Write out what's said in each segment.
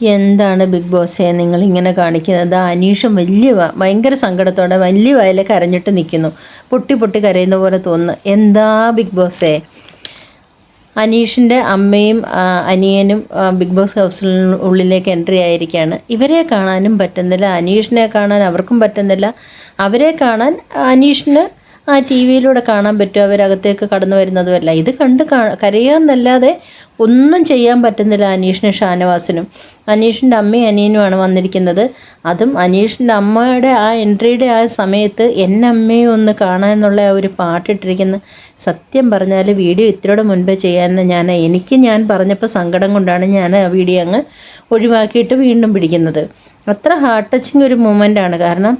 എന്താണ് ബിഗ് ബോസേ നിങ്ങൾ ഇങ്ങനെ കാണിക്കുന്നത്? അനീഷും വലിയ ഭയങ്കര സങ്കടത്തോടെ വലിയ വയലെ കരഞ്ഞിട്ട് നിൽക്കുന്നു പൊട്ടി പൊട്ടി കരയുന്ന പോലെ തോന്നുന്നു. എന്താ ബിഗ് ബോസേ? അനീഷിന്റെ അമ്മയും അനിയനും ബിഗ് ബോസ് ഹൗസിൽ ഉള്ളിലേക്ക് എൻട്രി ആയിരിക്കുകയാണ് ഇവരെ കാണാനും പറ്റുന്നില്ല. അനീഷിനെ കാണാൻ അവർക്കും പറ്റുന്നില്ല. അവരെ കാണാൻ അനീഷിന് ആ ടി വിയിലൂടെ കാണാൻ പറ്റും അവരകത്തേക്ക് കടന്നു വരുന്നതുമല്ല ഇത് കണ്ട് കരയാന്നല്ലാതെ ഒന്നും ചെയ്യാൻ പറ്റുന്നില്ല അനീഷിനും ഷാനവാസിനും. അനീഷിന്റെ അമ്മയും അനിയനുമാണ് വന്നിരിക്കുന്നത്. അതും അനീഷിന്റെ അമ്മയുടെ ആ എൻട്രിയുടെ ആ സമയത്ത് എന്റെ അമ്മയെ ഒന്ന് കാണാമെന്നുള്ള ആ ഒരു പാട്ടിട്ടിരിക്കുന്ന സത്യം പറഞ്ഞാൽ വീഡിയോ ഇത്രയുടെ മുൻപേ ചെയ്യാമെന്ന് ഞാൻ എനിക്ക് ഞാൻ പറഞ്ഞപ്പോൾ സങ്കടം കൊണ്ടാണ് ഞാൻ ആ വീഡിയോ അങ്ങ് ഒഴിവാക്കിയിട്ട് വീണ്ടും പിടിക്കുന്നത്. അത്ര ഹാർട്ട് ടച്ചിങ് ഒരു മൂമെന്റാണ് കാരണം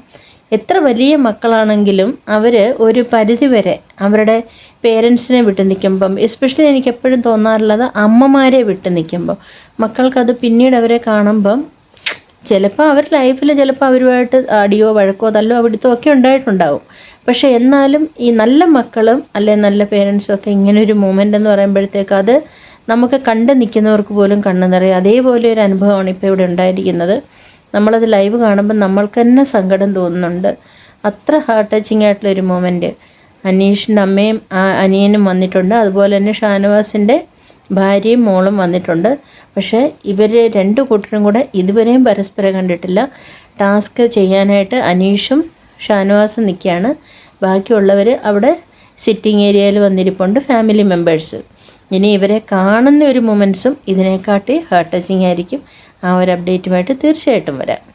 എത്ര വലിയ മക്കളാണെങ്കിലും അവർ ഒരു പരിധിവരെ അവരുടെ പേരൻസിനെ വിട്ടു നിൽക്കുമ്പം എസ്പെഷ്യലി എനിക്ക് എപ്പോഴും തോന്നാറുള്ളത് അമ്മമാരെ വിട്ടു നിൽക്കുമ്പോൾ മക്കൾക്കത് പിന്നീട് അവരെ കാണുമ്പം ചിലപ്പോൾ അവർ ലൈഫിൽ ചിലപ്പോൾ അവരുമായിട്ട് അടിയോ വഴക്കോ തല്ലോ അവിടുത്തോ ഒക്കെ ഉണ്ടായിട്ടുണ്ടാവും. പക്ഷേ എന്നാലും ഈ നല്ല മക്കളും അല്ലെ നല്ല പേരൻസും ഒക്കെ ഇങ്ങനെ ഒരു മൂമെന്റ് എന്ന് പറയുമ്പോഴത്തേക്ക് അത് നമുക്ക് കണ്ട് നിൽക്കുന്നവർക്ക് പോലും കണ്ണു നിറയും. അതേപോലെ ഒരു അനുഭവമാണ് ഇപ്പോൾ ഇവിടെ ഉണ്ടായിരിക്കുന്നത്. നമ്മളത് ലൈവ് കാണുമ്പോൾ നമ്മൾക്ക് തന്നെ സങ്കടം തോന്നുന്നുണ്ട്. അത്ര ഹാർട്ട് ടച്ചിങ് ആയിട്ടുള്ളൊരു ഒരു മൊമെന്റ് അനീഷിന്റെ അമ്മയും അനിയനും വന്നിട്ടുണ്ട്. അതുപോലെ തന്നെ ഷാനവാസിന്റെ ഭാര്യയും മോളും വന്നിട്ടുണ്ട്. പക്ഷേ ഇവർ രണ്ട് കൂട്ടരും കൂടെ ഇതുവരെയും പരസ്പരം കണ്ടിട്ടില്ല. ടാസ്ക് ചെയ്യാനായിട്ട് അനീഷും ഷാനവാസും നിൽക്കുകയാണ്. ബാക്കിയുള്ളവർ അവിടെ സിറ്റിംഗ് ഏരിയയിൽ വന്നിരിപ്പുണ്ട് ഫാമിലി മെമ്പേഴ്സ് ഇനി ഇവരെ കാണുന്ന ഒരു മൊമെന്റ്സും ഇതിനെക്കാട്ടി ഹാർട്ട് ടച്ചിങ് ആയിരിക്കും ആ ഒരു അപ്ഡേറ്റുമായിട്ട് തീർച്ചയായിട്ടും വരാം.